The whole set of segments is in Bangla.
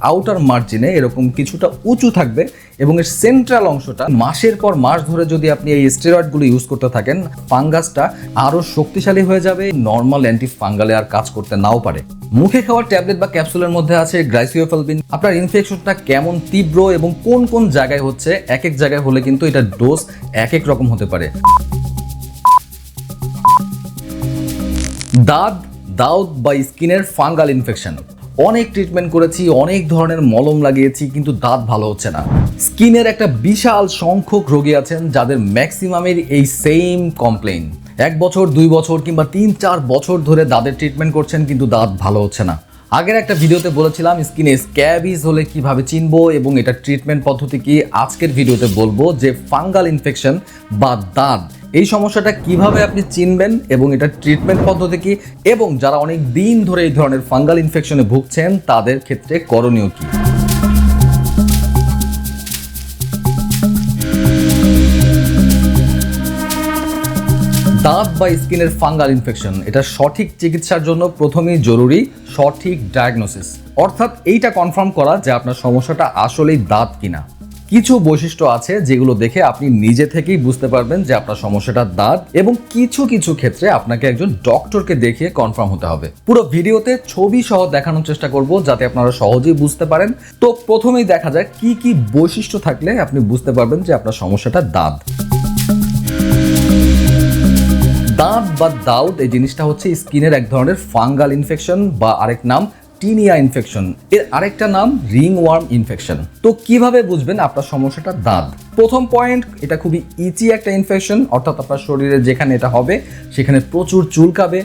আউটার মার্জিনে এরকম কিছুটা উঁচু থাকবে এবং এর সেন্ট্রাল অংশটা মাসের পর মাস ধরে যদি আপনি এই স্টেরয়েডগুলো ইউজ করতে থাকেন ফাঙ্গাসটা আরও শক্তিশালী হয়ে যাবে নর্মাল অ্যান্টি ফাঙ্গালে আর কাজ করতে নাও পারে। মুখে খাওয়ার ট্যাবলেট বা ক্যাপসুলের মধ্যে আছে গ্রাইসিওফেলবিন আপনার ইনফেকশনটা কেমন তীব্র এবং কোন কোন জায়গায় হচ্ছে এক এক জায়গায় হলে কিন্তু এটা ডোজ এক এক রকম হতে পারে। দাঁত, দাউদ বা স্কিনের ফাঙ্গাল ইনফেকশন অনেক ট্রিটমেন্ট করেছি, অনেক ধরনের মলম লাগিয়েছি, কিন্তু দাঁত ভালো হচ্ছে না। স্কিনের একটা বিশাল সংখ্যক রোগী আছেন যাদের ম্যাক্সিমামের এই সেম কমপ্লেন এক বছর, দুই বছর কিংবা তিন চার বছর ধরে দাঁতের ট্রিটমেন্ট করছেন, কিন্তু দাঁত ভালো হচ্ছে না। আগের একটা ভিডিওতে বলেছিলাম, স্কিনে স্ক্যাবিজ হলে কীভাবে চিনবো এবং এটা ট্রিটমেন্ট পদ্ধতি কি, আজকের ভিডিওতে বলব যে ফাঙ্গাল ইনফেকশন বা দাঁত, এই সমস্যাটা কীভাবে আপনি চিনবেন এবং এটা ট্রিটমেন্ট পদ্ধতি কি, এবং যারা অনেক দিন ধরে এই ধরনের ফাঙ্গাল ইনফেকশনে ভুগছেন, তাদের ক্ষেত্রে করণীয় কি? দাঁত বা স্কিনের ফাঙ্গাল ইনফেকশন, এটা সঠিক চিকিৎসার জন্য প্রথমেই জরুরি সঠিক ডায়াগনোসিস। অর্থাৎ এইটা কনফার্ম করা যে আপনার সমস্যাটা আসলেই দাঁত কিনা। কিছু বৈশিষ্ট্য আছে যেগুলো দেখে আপনি নিজে থেকেই বুঝতে পারবেন যে আপনার সমস্যাটা দাঁত এবং কিছু কিছু ক্ষেত্রে আপনাকে একজন ডক্টরকে দেখিয়ে কনফার্ম হতে হবে। পুরো ভিডিওতে ছবি সহ দেখানোর চেষ্টা করব যাতে আপনারা সহজেই বুঝতে পারেন। তো প্রথমেই দেখা যায় কি কি বৈশিষ্ট্য থাকলে আপনি বুঝতে পারবেন যে আপনার সমস্যাটা দাঁত। দাঁত বা দাউদ, এই জিনিসটা হচ্ছে স্কিনের এক ধরনের ফাঙ্গাল ইনফেকশন বা আরেক নাম টিনিয়া ইনফেকশন। এর আরেকটা নাম রিং ওয়ার্ম ইনফেকশন। তো কীভাবে বুঝবেন আপনার সমস্যাটা দাঁত? প্রথম পয়েন্ট, এটা খুবই ইচি একটা ইনফেকশন, অর্থাৎ আপনার শরীরে যেখানে এটা হবে, সেখানে প্রচুর চুলকাবে।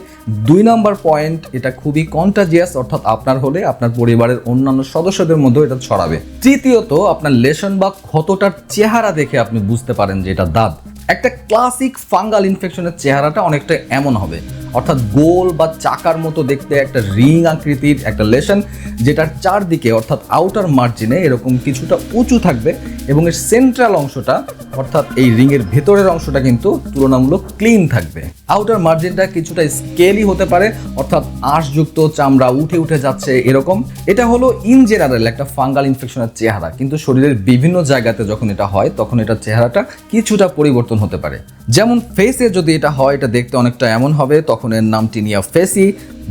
দুই নাম্বার পয়েন্ট, এটা খুবই কন্টাজিয়াস অর্থাৎ আপনার হলে আপনার পরিবারের অন্যান্য সদস্যদের মধ্যেও এটা ছড়াবে। তৃতীয়ত, আপনার লেশন বা ক্ষতটার চেহারা দেখে আপনি বুঝতে পারেন যে এটা দাঁত। একটা ক্লাসিক ফাঙ্গাল ইনফেকশনের চেহারাটা অনেকটা এমন হবে। অর্থাৎ গোল বা চাকার মতো দেখতে একটা রিং আকৃতির একটা লেশন, যেটার চারদিকে অর্থাৎ আউটার মার্জিনে এরকম কিছুটা উঁচু থাকবে এবং এর সেন্ট্রাল অংশটা, অর্থাৎ এই রিংয়ের ভেতরের অংশটা কিন্তু তুলনামূলক ক্লিন থাকবে। আউটার মার্জিনটা কিছুটা স্কেলি হতে পারে, অর্থাৎ আঁশযুক্ত চামড়া উঠে উঠে যাচ্ছে এরকম। এটা হলো ইন জেনারেল একটা ফাঙ্গাল ইনফেকশনের চেহারা, কিন্তু শরীরের বিভিন্ন জায়গাতে যখন এটা হয়, তখন এটা চেহারাটা কিছুটা পরিবর্তন হতে পারে। যেমন ফেসে যদি এটা হয়, এটা দেখতে অনেকটা এমন হবে, তখন এর নামটি নিয়ে ফেসি।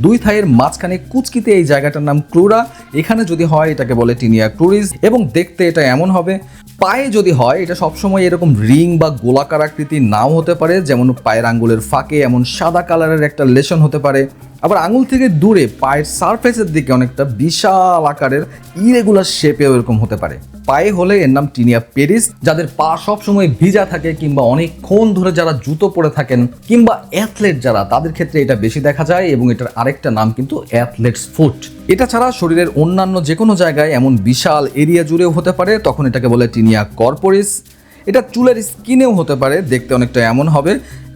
দুই থাইয়ের মাঝখানে কুচকিতে এই জায়গাটার নাম ক্রুরা। এখানে যদি হয়, এটাকে বলে টিনিয়া ক্রুরিজ। এবং দেখতে এটা এমন হবে, পায়ে যদি হয়, এটা সবসময় এরকম রিং বা গোলাকার আকৃতি নাও হতে পারে, যেমন পায়ের আঙ্গুলের ফাঁকে এমন সাদা কালারের একটা লেশন হতে পারে। আবার আঙুল থেকে দূরে পায়ের সারফেসের দিকে অনেকটা বিশাল আকারের ইরেগুলার শেপেও এরকম হতে পারে। পায়ে হলে এর নাম টিনিয়া পেরিস, যাদের পা সবসময় ভিজা থাকে কিংবা অনেকক্ষণ ধরে যারা জুতো পরে থাকেন কিংবা অ্যাথলেট যারা, তাদের ক্ষেত্রে এটা বেশি দেখা যায় এবং এটার আরেকটা নাম কিন্তু অ্যাথলেটস ফুট এটা ছাড়া শরীরের অন্যান্য যে কোনো জায়গায় এমন বিশাল এরিয়া জুড়েও হতে পারে, তখন এটাকে বলে টিনিয়া কর্পোরিস। এটা চুলের স্কিনেও হতে পারে, দেখতে অনেকটা এমন হবে,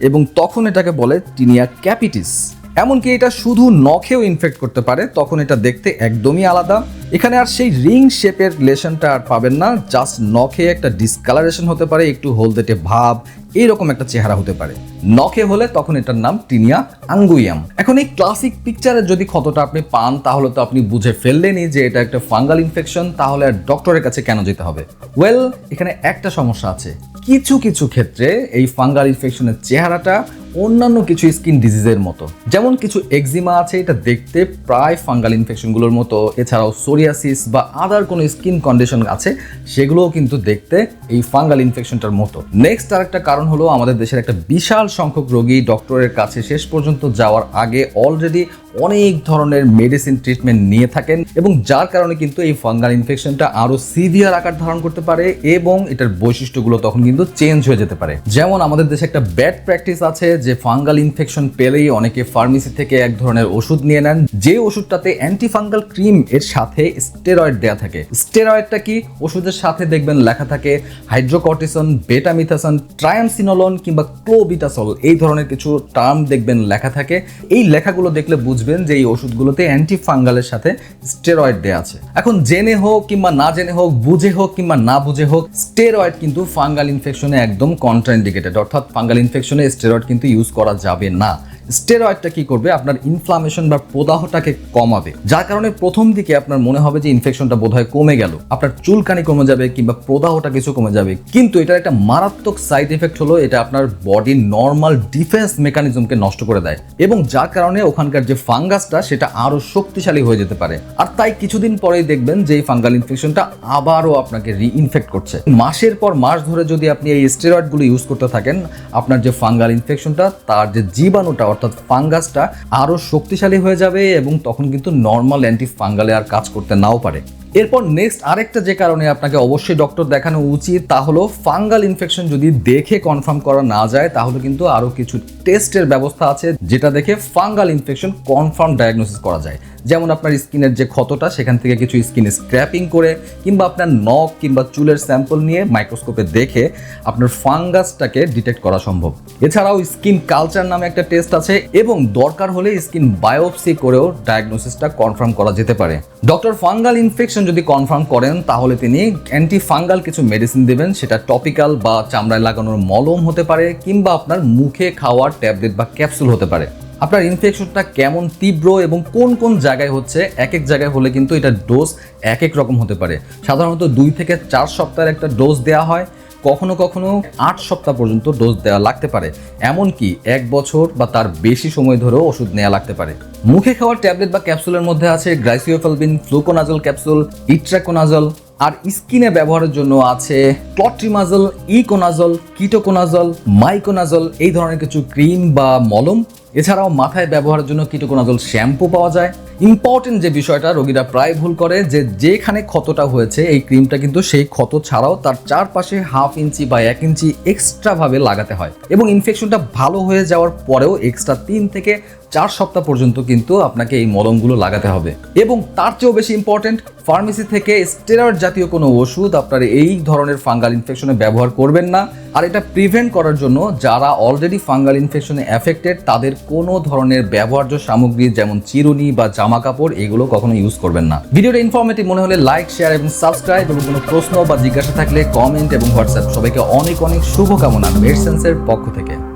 এবং তখন এটাকে বলে টিনিয়া ক্যাপিটিস। এমনকি এটা শুধু নখেও ইনফেক্ট করতে পারে, তখন এটা দেখতে একদমই আলাদা। এখানে আর সেই রিং শেপের লেশনটা আর পাবেন না জাস্ট নখে একটা ডিসকালারেশন হতে পারে, একটু হলদেটে ভাব এইরকম একটা চেহারা হতে পারে। নখে হলে তখন এটার নাম টিনিয়া আঙ্গুইয়াম। এখন এই ক্লাসিক পিকচারের যদি ক্ষতটা আপনি পান, তাহলে তো আপনি বুঝে ফেললেনই যে এটা একটা ফাঙ্গাল ইনফেকশন তাহলে আর ডক্টরের কাছে কেন যেতে হবে? ওয়েল এখানে একটা সমস্যা আছে। কিছু কিছু ক্ষেত্রে এই ফাঙ্গাল ইনফেকশনের চেহারাটা অন্যান্য কিছু স্কিন ডিজিজের মতো। যেমন কিছু এক্সিমা আছে, এটা দেখতে প্রায় ফাঙ্গাল ইনফেকশনগুলোর মতো। এছাড়াও সোরিয়াসিস বা আদার কোনো স্কিন কন্ডিশন আছে, সেগুলোও কিন্তু দেখতে এই ফাঙ্গাল ইনফেকশনটার মতো। নেক্সট আরেকটা কারণ হলো আমাদের দেশের একটা বিশাল সংখ্যক রোগী ডক্টরের কাছে শেষ পর্যন্ত যাওয়ার আগে অলরেডি অনেক ধরনের মেডিসিন ট্রিটমেন্ট নিয়ে থাকেন এবং যার কারণে কিন্তু এই ফাঙ্গাল ইনফেকশনটা আরও সিভিয়ার আকার ধারণ করতে পারে এবং এটার বৈশিষ্ট্যগুলো তখন কিন্তু চেঞ্জ হয়ে যেতে পারে। যেমন আমাদের দেশে একটা ব্যাড প্র্যাকটিস আছে যে ফাঙ্গাল ইনফেকশন পেলেই অনেকে ফার্মেসি থেকে এক ধরনের ওষুধ নিয়ে নেন। যে ওষুধটাতে অ্যান্টিফাঙ্গাল ক্রিম এর সাথে স্টেরয়েড দেয়া থাকে। স্টেরয়েডটা কি? ওষুধের সাথে দেখবেন লেখা থাকে হাইড্রোকর্টিসন, বেটামিথাসন, ট্রায়ামসিনোলন কিংবা ক্লোবিটাসল। এই ধরনের কিছু টার্ম দেখবেন লেখা থাকে। এই লেখাগুলো দেখলে বুঝবেন যে এই ওষুধগুলোতে অ্যান্টিফাঙ্গালের সাথে স্টেরয়েড দেয়া আছে। এখন জেনে হোক কিংবা না জেনে হোক, বুঝে হোক কিংবা না বুঝে হোক, স্টেরয়েড কিন্তু ফাঙ্গাল ইনফেকশনে একদম কন্ট্রাইন্ডিকেটেড। অর্থাৎ ফাঙ্গাল ইনফেকশনে স্টেরয়েড কিন্তু ইউজ করা যাবে না। স্টেরয়েডটা কি করবে? আপনার ইনফ্লামেশন বা প্রদাহটাকে কমাবে। যার কারণে প্রথম দিকে আপনার মনে হবে যে ইনফেকশনটা বোধহয় কমে গেল। আপনার চুলকানি কমে যাবে কিংবা প্রদাহটা কিছু কমে যাবে। কিন্তু এটার একটা মারাত্মক সাইড এফেক্ট হলো, এটা আপনার বডির নর্মাল ডিফেন্স মেকানিজমকে নষ্ট করে দেয়। এবং যার কারণে ওখানকার যে ফাঙ্গাসটা, সেটা আরও শক্তিশালী হয়ে যেতে পারে। আর তাই কিছুদিন পরেই দেখবেন যে এই ফাঙ্গাল ইনফেকশনটা আবারও আপনাকে রিইনফেক্ট করছে। মাসের পর মাস ধরে যদি আপনি এই স্টেরয়েডগুলো ইউজ করতে থাকেন, আপনার যে ফাঙ্গাল ইনফেকশনটা তার যে জীবাণুটা অর্থাৎ ফাঙ্গাসটা আরও শক্তিশালী হয়ে যাবে এবং তখন কিন্তু নর্মাল অ্যান্টি ফাঙ্গালে আর কাজ করতে নাও পারে। এরপর নেক্সট আরেকটা যে কারণে আপনাকে অবশ্যই ডক্টর দেখানো উচিত, তা হলো ফাঙ্গাল ইনফেকশন যদি দেখে কনফার্ম করা না যায়, তাহলে কিন্তু আরও কিছু টেস্টের ব্যবস্থা আছে, যেটা দেখে ফাঙ্গাল ইনফেকশন কনফার্ম ডায়াগনোসিস করা যায়। যেমন আপনার স্কিনের যে ক্ষতটা, সেখান থেকে কিছু স্কিন স্ক্র্যাপিং করে কিংবা আপনার নখ কিংবা চুলের স্যাম্পল নিয়ে মাইক্রোস্কোপে দেখে আপনার ফাঙ্গাসটাকে ডিটেক্ট করা সম্ভব। এছাড়াও স্কিন কালচার নামে একটা টেস্ট আছে এবং দরকার হলে স্কিন বায়োপসি করেও ডায়াগনোসিসটা কনফার্ম করা যেতে পারে। ডক্টর ফাঙ্গাল ইনফেকশন যদি কনফার্ম করেন, তাহলে তিনি অ্যান্টি ফাঙ্গাল কিছু মেডিসিন দেবেন, সেটা টপিক্যাল বা চামড়ায় লাগানোর মলম হতে পারে কিংবা আপনার মুখে খাওয়ার ট্যাবলেট বা ক্যাপসুল হতে পারে। আপনার ইনফেকশনটা কেমন তীব্র এবং কোন কোন জায়গায় হচ্ছে? এক এক জায়গায় হলে কিন্তু এটা ডোজ এক এক রকম হতে পারে। সাধারণত দুই থেকে চার সপ্তাহের একটা ডোজ দেওয়া হয়। কখনো কখনো আট সপ্তাহ পর্যন্ত ডোজ দেওয়া লাগতে পারে। এমনকি এক বছর বা তার বেশি সময় ধরেও ওষুধ নেওয়া লাগতে পারে। মুখে খাওয়ার ট্যাবলেট বা ক্যাপসুলের মধ্যে আছে গ্রাইসিওফেলবিন ফ্লুকোনাজল ক্যাপসুল, ইট্রাকোনাজল, আর স্কিনে ব্যবহারের জন্য আছে ক্লট্রিমাজল, ইকোনাজল, কিটোকোনাজল, মাইকোনাজল, এই ধরনের কিছু ক্রিম বা মলম। এছাড়াও মাথায় ব্যবহারের জন্য কিটোকোনাজল শ্যাম্পু পাওয়া যায়। ইম্পর্টেন্ট যে বিষয়টা, রোগীরা প্রায় ভুল করে যে যেখানে ক্ষতটা হয়েছে, এই ক্রিমটা কিন্তু সেই ক্ষত ছাড়াও তার চারপাশে হাফ ইঞ্চি বা এক ইঞ্চি এক্সট্রাভাবে লাগাতে হয়। এবং ইনফেকশনটা ভালো হয়ে যাওয়ার পরেও এক্সট্রা তিন থেকে চার সপ্তাহ পর্যন্ত কিন্তু আপনাকে এই মলমগুলো লাগাতে হবে। এবং তার চেয়েও বেশি ইম্পর্টেন্ট ফার্মেসি থেকে স্টেরয়েড জাতীয় কোনো ওষুধ আপনার এই ধরনের ফাঙ্গাল ইনফেকশনে ব্যবহার করবেন না। আর এটা প্রিভেন্ট করার জন্য যারা অলরেডি ফাঙ্গাল ইনফেকশনে অ্যাফেক্টেড তাদের কোনো ধরনের ব্যবহার্য সামগ্রী যেমন চিরুনি বা জামা কাপড় এগুলো কখনো ইউজ করবেন না। ভিডিওটা ইনফরমেটিভ মনে হলে লাইক শেয়ার এবং সাবস্ক্রাইব এবং কোনো প্রশ্ন বা জিজ্ঞাসা থাকলে কমেন্ট এবং হোয়াটসঅ্যাপ সবাইকে অনেক অনেক শুভকামনা। মেডসেন্সের পক্ষ থেকে।